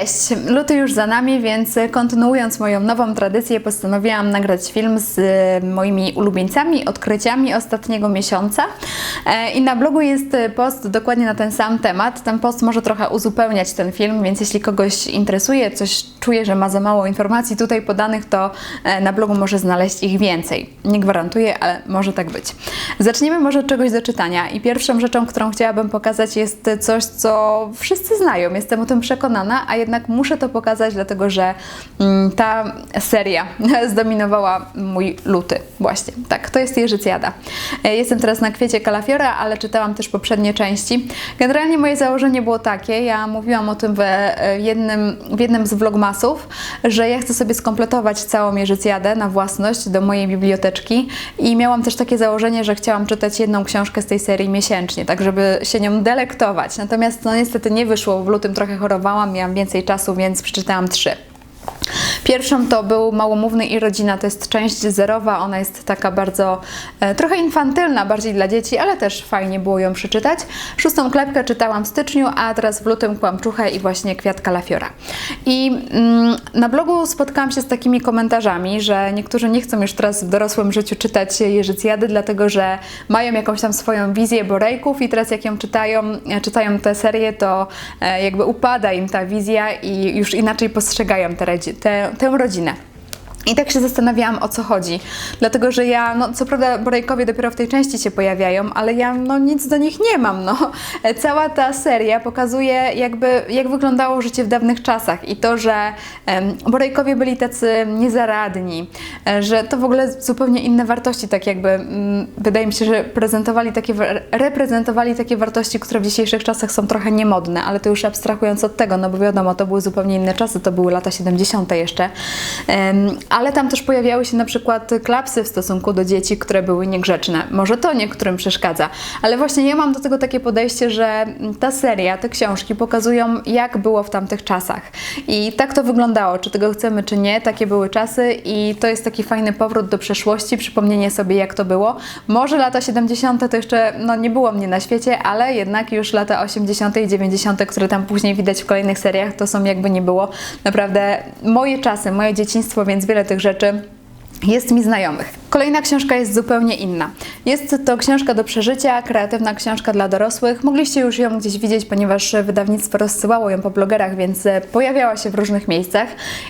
Cześć! Luty już za nami, więc kontynuując moją nową tradycję, postanowiłam nagrać film z e, moimi ulubieńcami, odkryciami ostatniego miesiąca. E, I na blogu jest post dokładnie na ten sam temat. Ten post może trochę uzupełniać ten film, więc jeśli kogoś interesuje, coś czuje, że ma za mało informacji tutaj podanych, to e, na blogu może znaleźć ich więcej. Nie gwarantuję, ale może tak być. Zacznijmy może od czegoś do czytania. I pierwszą rzeczą, którą chciałabym pokazać, jest coś, co wszyscy znają. Jestem o tym przekonana, a jednak muszę to pokazać, dlatego że mm, ta seria zdominowała mój luty. Właśnie, tak, to jest Jerzycjada. E, Jestem teraz na kwiecie kalafiora, ale czytałam też poprzednie części. Generalnie moje założenie było takie, ja mówiłam o tym w e, jednym, w jednym z vlogmasów, że ja chcę sobie skompletować całą Jerzycjadę na własność do mojej biblioteczki i miałam też takie założenie, że chciałam czytać jedną książkę z tej serii miesięcznie, tak żeby się nią delektować. Natomiast no niestety nie wyszło, w lutym trochę chorowałam, miałam więcej czasu, więc przeczytałam trzy. Pierwszą to był Małomówny i Rodzina, to jest część zerowa, ona jest taka bardzo, e, trochę infantylna, bardziej dla dzieci, ale też fajnie było ją przeczytać. Szóstą klepkę czytałam w styczniu, a teraz w lutym Kłamczuchę i właśnie Kwiat Kalafiora. I mm, na blogu spotkałam się z takimi komentarzami, że niektórzy nie chcą już teraz w dorosłym życiu czytać Jerzycjady, dlatego że mają jakąś tam swoją wizję Borejków i teraz jak ją czytają, e, czytają tę serię, to e, jakby upada im ta wizja i już inaczej postrzegają tę, rodzi- tę, rodzinę. I tak się zastanawiałam, o co chodzi. Dlatego, że ja, no co prawda Borejkowie dopiero w tej części się pojawiają, ale ja no nic do nich nie mam, no. Cała ta seria pokazuje jakby, jak wyglądało życie w dawnych czasach i to, że em, Borejkowie byli tacy niezaradni, e, że to w ogóle zupełnie inne wartości, tak jakby, mm, wydaje mi się, że prezentowali takie, wa- reprezentowali takie wartości, które w dzisiejszych czasach są trochę niemodne, ale to już abstrahując od tego, no bo wiadomo, to były zupełnie inne czasy, to były lata 70. jeszcze. Em, ale tam też pojawiały się na przykład klapsy w stosunku do dzieci, które były niegrzeczne. Może to niektórym przeszkadza, ale właśnie ja mam do tego takie podejście, że ta seria, te książki pokazują, jak było w tamtych czasach. I tak to wyglądało, czy tego chcemy, czy nie, takie były czasy i to jest taki fajny powrót do przeszłości, przypomnienie sobie, jak to było. Może lata 70. to jeszcze no, nie było mnie na świecie, ale jednak już lata 80. i 90., które tam później widać w kolejnych seriach, to są jakby nie było. Naprawdę moje czasy, moje dzieciństwo, więc wiele tych rzeczy jest mi znajomych. Kolejna książka jest zupełnie inna. Jest to książka do przeżycia, kreatywna książka dla dorosłych. Mogliście już ją gdzieś widzieć, ponieważ wydawnictwo rozsyłało ją po blogerach, więc e, pojawiała się w różnych miejscach.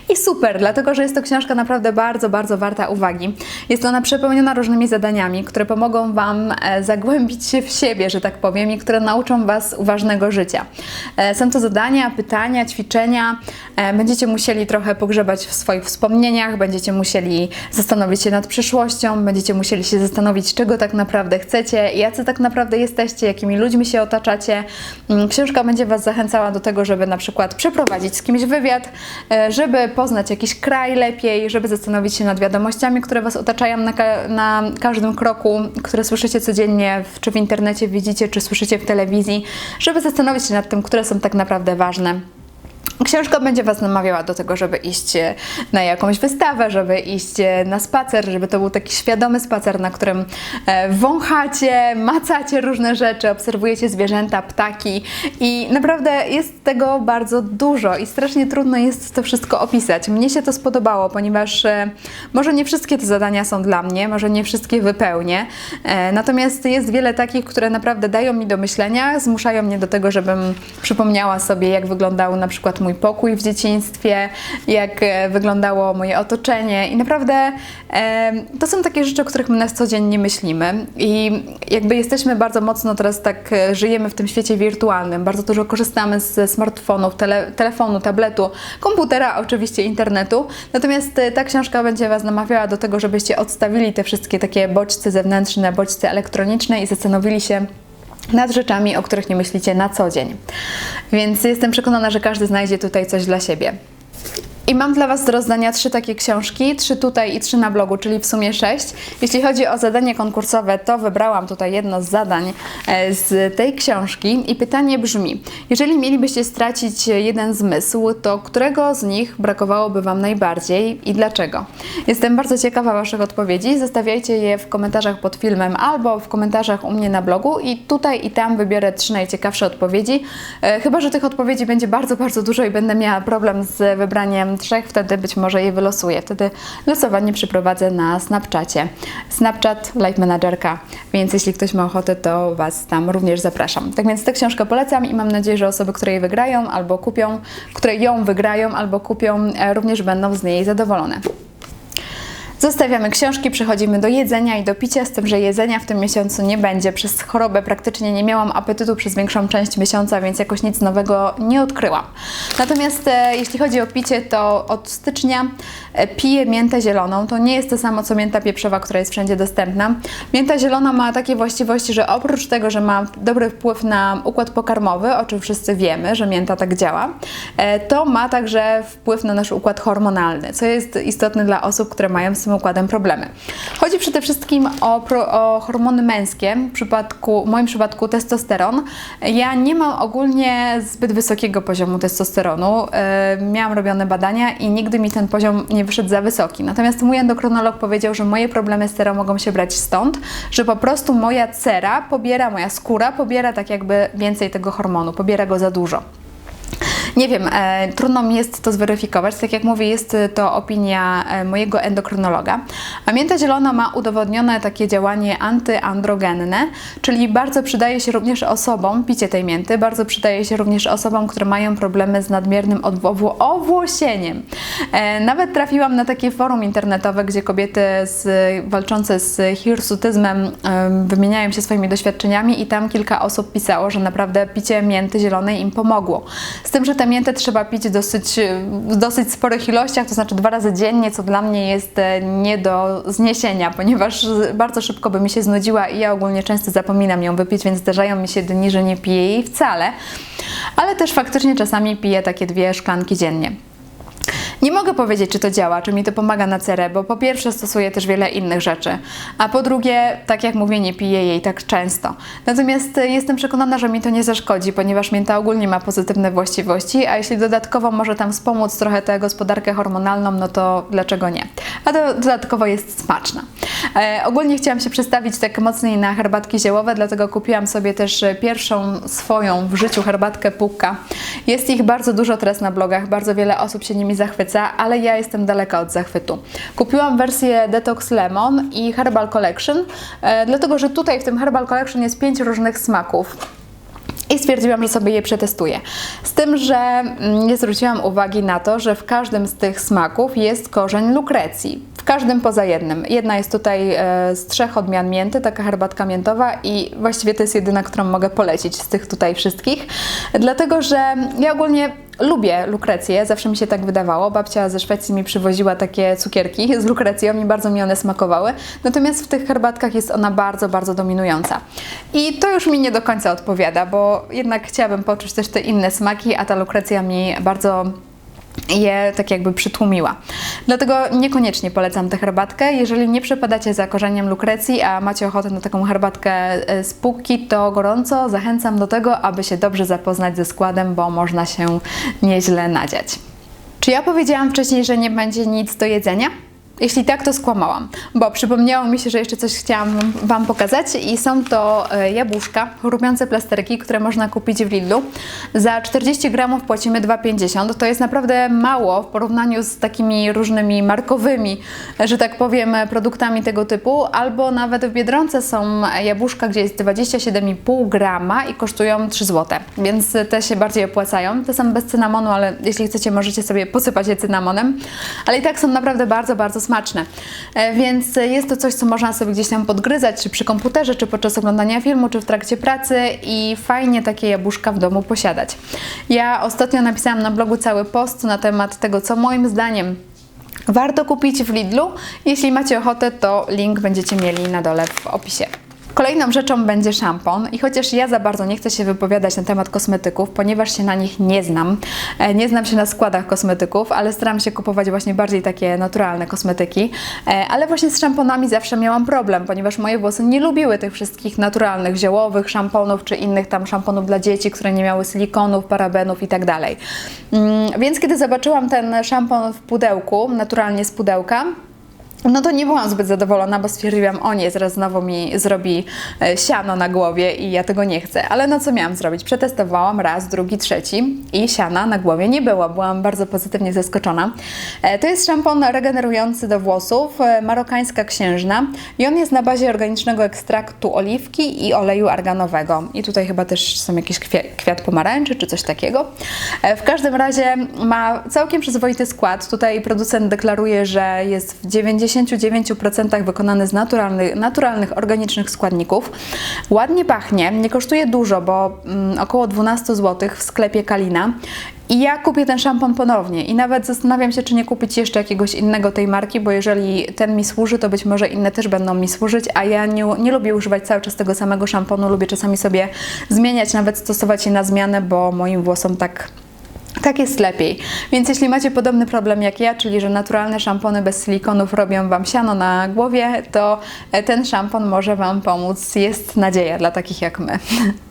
I super, dlatego że jest to książka naprawdę bardzo, bardzo warta uwagi. Jest ona przepełniona różnymi zadaniami, które pomogą Wam e, zagłębić się w siebie, że tak powiem, i które nauczą Was uważnego życia. E, Są to zadania, pytania, ćwiczenia. Będziecie musieli trochę pogrzebać w swoich wspomnieniach, będziecie musieli zastanowić się nad przyszłością, będziecie musieli się zastanowić, czego tak naprawdę chcecie, jacy tak naprawdę jesteście, jakimi ludźmi się otaczacie. Mm, Książka będzie Was zachęcała do tego, żeby na przykład przeprowadzić z kimś wywiad, e, żeby poznać jakiś kraj lepiej, żeby zastanowić się nad wiadomościami, które Was otaczają na, ka- na każdym kroku, które słyszycie codziennie, czy w internecie widzicie, czy słyszycie w telewizji, żeby zastanowić się nad tym, które są tak naprawdę ważne. Książka będzie Was namawiała do tego, żeby iść na jakąś wystawę, żeby iść na spacer, żeby to był taki świadomy spacer, na którym e, wąchacie, macacie różne rzeczy, obserwujecie zwierzęta, ptaki i naprawdę jest tego bardzo dużo i strasznie trudno jest to wszystko opisać. Mnie się to spodobało, ponieważ e, może nie wszystkie te zadania są dla mnie, może nie wszystkie wypełnię, e, natomiast jest wiele takich, które naprawdę dają mi do myślenia, zmuszają mnie do tego, żebym przypomniała sobie, jak wyglądał na przykład mój pokój w dzieciństwie, jak e, wyglądało moje otoczenie. I naprawdę to są takie rzeczy, o których my na co dzień nie myślimy. I jakby jesteśmy bardzo mocno teraz tak, e, żyjemy w tym świecie wirtualnym, bardzo dużo korzystamy ze smartfonów, tele, telefonu, tabletu, komputera, oczywiście internetu, natomiast e, ta książka będzie Was namawiała do tego, żebyście odstawili te wszystkie takie bodźce zewnętrzne, bodźce elektroniczne i zastanowili się, nad rzeczami, o których nie myślicie na co dzień. Więc jestem przekonana, że każdy znajdzie tutaj coś dla siebie. I mam dla Was do rozdania trzy takie książki, trzy tutaj i trzy na blogu, czyli w sumie sześć. Jeśli chodzi o zadanie konkursowe, to wybrałam tutaj jedno z zadań e, z tej książki i pytanie brzmi, jeżeli mielibyście stracić jeden zmysł, to którego z nich brakowałoby Wam najbardziej i dlaczego? Jestem bardzo ciekawa Waszych odpowiedzi, zostawiajcie je w komentarzach pod filmem albo w komentarzach u mnie na blogu i tutaj i tam wybiorę trzy najciekawsze odpowiedzi, e, chyba, że tych odpowiedzi będzie bardzo, bardzo dużo i będę miała problem z wybraniem trzech, wtedy być może je wylosuję. Wtedy losowanie przeprowadzę na Snapchacie. Snapchat Live Managerka, więc jeśli ktoś ma ochotę, to Was tam również zapraszam. Tak więc tę książkę polecam i mam nadzieję, że osoby, które jej wygrają albo kupią, które ją wygrają albo kupią, e, również będą z niej zadowolone. Zostawiamy książki, przechodzimy do jedzenia i do picia, z tym, że jedzenia w tym miesiącu nie będzie. Przez chorobę praktycznie nie miałam apetytu przez większą część miesiąca, więc jakoś nic nowego nie odkryłam. Natomiast e, jeśli chodzi o picie, to od stycznia e, piję miętę zieloną. To nie jest to samo co mięta pieprzowa, która jest wszędzie dostępna. Mięta zielona ma takie właściwości, że oprócz tego, że ma dobry wpływ na układ pokarmowy, o czym wszyscy wiemy, że mięta tak działa, e, to ma także wpływ na nasz układ hormonalny, co jest istotne dla osób, które mają tym układem problemy. Chodzi przede wszystkim o, pro, o hormony męskie, w, przypadku, w moim przypadku testosteron. Ja nie mam ogólnie zbyt wysokiego poziomu testosteronu. E, miałam robione badania i nigdy mi ten poziom nie wyszedł za wysoki. Natomiast mój endokrynolog powiedział, że moje problemy z cerą mogą się brać stąd, że po prostu moja cera pobiera, moja skóra pobiera tak jakby więcej tego hormonu, pobiera go za dużo. Nie wiem, e, trudno mi jest to zweryfikować. Tak jak mówię, jest to opinia e, mojego endokrynologa. A mięta zielona ma udowodnione takie działanie antyandrogenne, czyli bardzo przydaje się również osobom, picie tej mięty, bardzo przydaje się również osobom, które mają problemy z nadmiernym owłosieniem. E, nawet trafiłam na takie forum internetowe, gdzie kobiety z, walczące z hirsutyzmem e, wymieniają się swoimi doświadczeniami i tam kilka osób pisało, że naprawdę picie mięty zielonej im pomogło. Z tym, że tę miętę trzeba pić dosyć, w dosyć sporych ilościach, to znaczy dwa razy dziennie, co dla mnie jest e, nie do zniesienia, ponieważ bardzo szybko by mi się znudziła i ja ogólnie często zapominam ją wypić, więc zdarzają mi się dni, że nie piję jej wcale. Ale też faktycznie czasami piję takie dwie szklanki dziennie. Nie mogę powiedzieć, czy to działa, czy mi to pomaga na cerę, bo po pierwsze stosuję też wiele innych rzeczy, a po drugie, tak jak mówię, nie piję jej tak często. Natomiast e, jestem przekonana, że mi to nie zaszkodzi, ponieważ mięta ogólnie ma pozytywne właściwości, a jeśli dodatkowo może tam wspomóc trochę tę gospodarkę hormonalną, no to dlaczego nie? A to dodatkowo jest smaczna. E, ogólnie chciałam się przestawić tak mocniej na herbatki ziołowe, dlatego kupiłam sobie też e, pierwszą swoją w życiu herbatkę Pukka. Jest ich bardzo dużo teraz na blogach, bardzo wiele osób się nimi zachwyca, ale ja jestem daleka od zachwytu. Kupiłam wersję Detox Lemon i Herbal Collection, e, dlatego że tutaj w tym Herbal Collection jest pięć różnych smaków. I stwierdziłam, że sobie je przetestuję. Z tym, że mm, nie zwróciłam uwagi na to, że w każdym z tych smaków jest korzeń lukrecji. Każdym poza jednym. Jedna jest tutaj e, z trzech odmian mięty, taka herbatka miętowa i właściwie to jest jedyna, którą mogę polecić z tych tutaj wszystkich. Dlatego, że ja ogólnie Lubię lukrecję, zawsze mi się tak wydawało. Babcia ze Szwecji mi przywoziła takie cukierki z lukrecją i bardzo mi one smakowały. Natomiast w tych herbatkach jest ona bardzo, bardzo dominująca. I to już mi nie do końca odpowiada, bo jednak chciałabym poczuć też te inne smaki, a ta lukrecja mi bardzo je tak jakby przytłumiła. Dlatego niekoniecznie polecam tę herbatkę. Jeżeli nie przepadacie za korzeniem lukrecji, a macie ochotę na taką herbatkę e, z półki, to gorąco zachęcam do tego, aby się dobrze zapoznać ze składem, bo można się nieźle nadziać. Czy ja powiedziałam wcześniej, że nie będzie nic do jedzenia? Jeśli tak, to skłamałam, bo przypomniało mi się, że jeszcze coś chciałam Wam pokazać i są to e, jabłuszka, chrupiące plasterki, które można kupić w Lidlu. Za 40 gramów płacimy 2,50. To jest naprawdę mało w porównaniu z takimi różnymi markowymi, że tak powiem, produktami tego typu, albo nawet w Biedronce są jabłuszka, gdzie jest 27,5 grama i kosztują 3 zł, więc te się bardziej opłacają. Te są bez cynamonu, ale jeśli chcecie, możecie sobie posypać je cynamonem, ale i tak są naprawdę bardzo, bardzo smaczne. E, Więc jest to coś, co można sobie gdzieś tam podgryzać, czy przy komputerze, czy podczas oglądania filmu, czy w trakcie pracy i fajnie takie jabłuszka w domu posiadać. Ja ostatnio napisałam na blogu cały post na temat tego, co moim zdaniem warto kupić w Lidlu. Jeśli macie ochotę, to link będziecie mieli na dole w opisie. Kolejną rzeczą będzie szampon i chociaż ja za bardzo nie chcę się wypowiadać na temat kosmetyków, ponieważ się na nich nie znam, e, nie znam się na składach kosmetyków, ale staram się kupować właśnie bardziej takie naturalne kosmetyki, e, ale właśnie z szamponami zawsze miałam problem, ponieważ moje włosy nie lubiły tych wszystkich naturalnych, ziołowych szamponów czy innych tam szamponów dla dzieci, które nie miały silikonów, parabenów i tak dalej. Mm, Więc kiedy zobaczyłam ten szampon w pudełku, naturalnie z pudełka, no to nie byłam zbyt zadowolona, bo stwierdziłam, o nie, zaraz znowu mi zrobi e, siano na głowie i ja tego nie chcę. Ale no co miałam zrobić? Przetestowałam raz, drugi, trzeci i siana na głowie nie było. Byłam bardzo pozytywnie zaskoczona. E, To jest szampon regenerujący do włosów, e, marokańska księżna i on jest na bazie organicznego ekstraktu oliwki i oleju arganowego. I tutaj chyba też są kwie- kwiat pomarańczy czy coś takiego. W każdym razie ma całkiem przyzwoity skład. Tutaj producent deklaruje, że jest w 99% wykonany z naturalnych, naturalnych organicznych składników. Ładnie pachnie, nie kosztuje dużo, bo mm, około 12 zł w sklepie Kalina. I ja kupię ten szampon ponownie i nawet zastanawiam się, czy nie kupić jeszcze jakiegoś innego tej marki, bo jeżeli ten mi służy, to być może inne też będą mi służyć, a ja nie, nie lubię używać cały czas tego samego szamponu, lubię czasami sobie zmieniać, nawet stosować je na zmianę, bo moim włosom tak tak jest lepiej. Więc jeśli macie podobny problem jak ja, czyli że naturalne szampony bez silikonów robią Wam siano na głowie, to e, ten szampon może Wam pomóc. Jest nadzieja dla takich jak my.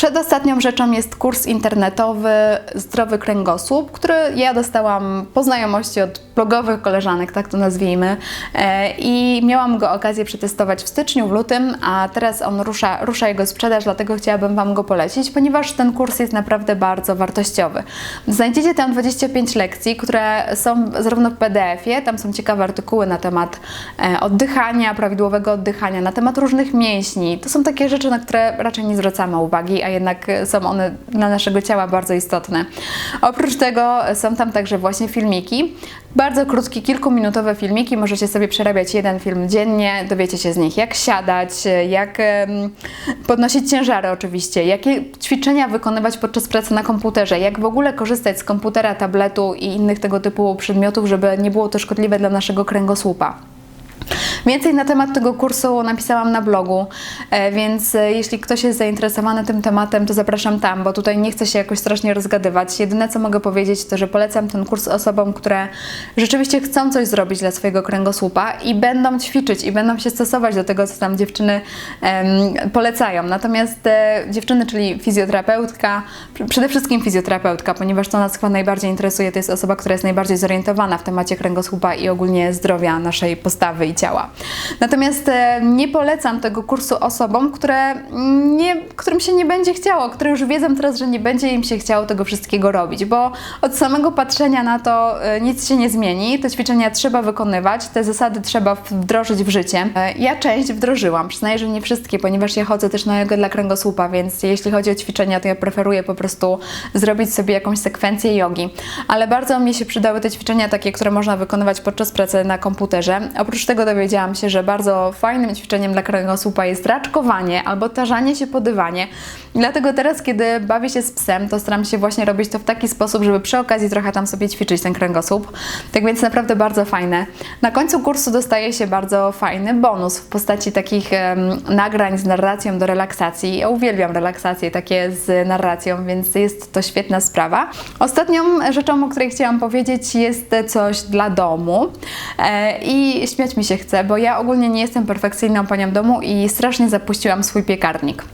Przedostatnią rzeczą jest kurs internetowy Zdrowy Kręgosłup, który ja dostałam po znajomości od blogowych koleżanek, tak to nazwijmy. E, I miałam go okazję przetestować w styczniu, w lutym, a teraz on rusza, rusza jego sprzedaż, dlatego chciałabym Wam go polecić, ponieważ ten kurs jest naprawdę bardzo wartościowy. Znajdziecie tam 25 lekcji, które są zarówno w PDF-ie, tam są ciekawe artykuły na temat e, oddychania, prawidłowego oddychania, na temat różnych mięśni. To są takie rzeczy, na które raczej nie zwracamy uwagi, a jednak są one dla naszego ciała bardzo istotne. Oprócz tego są tam także właśnie filmiki. Bardzo krótkie, kilkuminutowe filmiki. Możecie sobie przerabiać jeden film dziennie. Dowiecie się z nich, jak siadać, jak em, podnosić ciężary oczywiście, jakie ćwiczenia wykonywać podczas pracy na komputerze, jak w ogóle korzystać z komputera, tabletu i innych tego typu przedmiotów, żeby nie było to szkodliwe dla naszego kręgosłupa. Więcej na temat tego kursu napisałam na blogu, e, więc e, jeśli ktoś jest zainteresowany tym tematem, to zapraszam tam, bo tutaj nie chcę się jakoś strasznie rozgadywać. Jedyne co mogę powiedzieć, to że polecam ten kurs osobom, które rzeczywiście chcą coś zrobić dla swojego kręgosłupa i będą ćwiczyć i będą się stosować do tego, co tam dziewczyny em, polecają. Natomiast e, dziewczyny, czyli fizjoterapeutka, pr- przede wszystkim fizjoterapeutka, ponieważ to nas chyba najbardziej interesuje, to jest osoba, która jest najbardziej zorientowana w temacie kręgosłupa i ogólnie zdrowia naszej postawy i ciała. Natomiast e, nie polecam tego kursu osobom, które nie, którym się nie będzie chciało, które już wiedzą teraz, że nie będzie im się chciało tego wszystkiego robić, bo od samego patrzenia na to e, nic się nie zmieni. Te ćwiczenia trzeba wykonywać, te zasady trzeba wdrożyć w życie. E, Ja część wdrożyłam, przyznaję, że nie wszystkie, ponieważ ja chodzę też na jogę dla kręgosłupa, więc jeśli chodzi o ćwiczenia, to ja preferuję po prostu zrobić sobie jakąś sekwencję jogi. Ale bardzo mi się przydały te ćwiczenia takie, które można wykonywać podczas pracy na komputerze. Oprócz tego dowiedziałam się, że bardzo fajnym ćwiczeniem dla kręgosłupa jest raczkowanie albo tarzanie się po dywanie. Dlatego teraz, kiedy bawię się z psem, to staram się właśnie robić to w taki sposób, żeby przy okazji trochę tam sobie ćwiczyć ten kręgosłup. Tak więc naprawdę bardzo fajne. Na końcu kursu dostaje się bardzo fajny bonus w postaci takich em, nagrań z narracją do relaksacji. Ja uwielbiam relaksacje takie z narracją, więc jest to świetna sprawa. Ostatnią rzeczą, o której chciałam powiedzieć, jest coś dla domu. E, I śmiać mi się chce, bo ja ogólnie nie jestem perfekcyjną panią domu i strasznie zapuściłam swój piekarnik.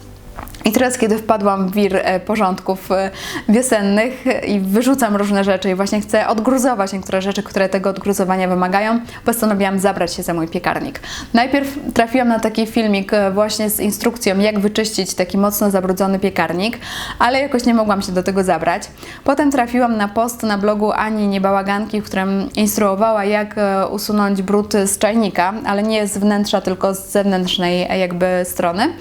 I teraz, kiedy wpadłam w wir e, porządków e, wiosennych e, i wyrzucam różne rzeczy i właśnie chcę odgruzować niektóre rzeczy, które tego odgruzowania wymagają, postanowiłam zabrać się za mój piekarnik. Najpierw trafiłam na taki filmik właśnie z instrukcją, jak wyczyścić taki mocno zabrudzony piekarnik, ale jakoś nie mogłam się do tego zabrać. Potem trafiłam na post na blogu Ani Niebałaganki, w którym instruowała, jak usunąć brud z czajnika, ale nie z wnętrza, tylko z zewnętrznej jakby strony.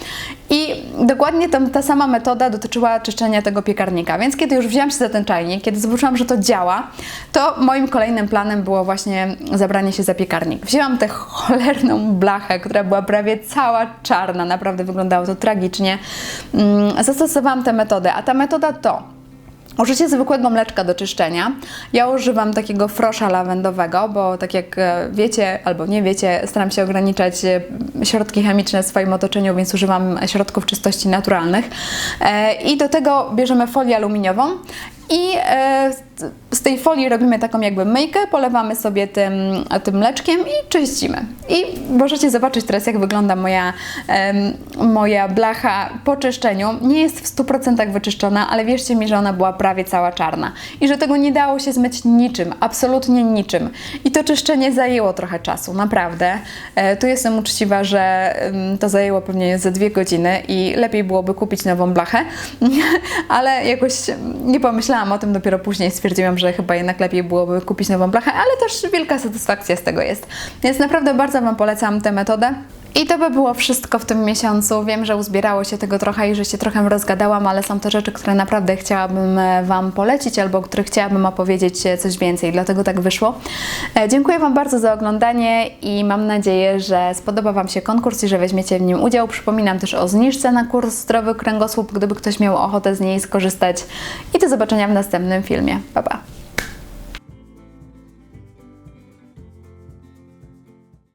I dokładnie to, ta sama metoda dotyczyła czyszczenia tego piekarnika. Więc kiedy już wzięłam się za ten czajnik, kiedy zobaczyłam, że to działa, to moim kolejnym planem było właśnie zabranie się za piekarnik. Wzięłam tę cholerną blachę, która była prawie cała czarna, naprawdę wyglądało to tragicznie. Mm, Zastosowałam tę metodę, a ta metoda to Użycie zwykłego mleczka do czyszczenia. Ja używam takiego frosza lawendowego, bo tak jak e, wiecie albo nie wiecie, staram się ograniczać e, środki chemiczne w swoim otoczeniu, więc używam środków czystości naturalnych. E, I do tego bierzemy folię aluminiową i z- tej folii robimy taką jakby myjkę, polewamy sobie tym, tym mleczkiem i czyścimy. I możecie zobaczyć teraz, jak wygląda moja, em, moja blacha po czyszczeniu. Nie jest w 100% wyczyszczona, ale wierzcie mi, że ona była prawie cała czarna. I że tego nie dało się zmyć niczym, absolutnie niczym. I to czyszczenie zajęło trochę czasu, naprawdę. E, tu jestem uczciwa, że em, to zajęło pewnie ze dwie godziny i lepiej byłoby kupić nową blachę, ale jakoś nie pomyślałam o tym, dopiero później stwierdziłam, że chyba jednak lepiej byłoby kupić nową blachę, ale też wielka satysfakcja z tego jest. Więc naprawdę bardzo Wam polecam tę metodę. I to by było wszystko w tym miesiącu. Wiem, że uzbierało się tego trochę i że się trochę rozgadałam, ale są to rzeczy, które naprawdę chciałabym e, Wam polecić albo o których chciałabym opowiedzieć e, coś więcej, dlatego tak wyszło. E, Dziękuję Wam bardzo za oglądanie i mam nadzieję, że spodoba Wam się konkurs i że weźmiecie w nim udział. Przypominam też o zniżce na kurs Zdrowy Kręgosłup, gdyby ktoś miał ochotę z niej skorzystać. I do zobaczenia w następnym filmie. Pa, pa!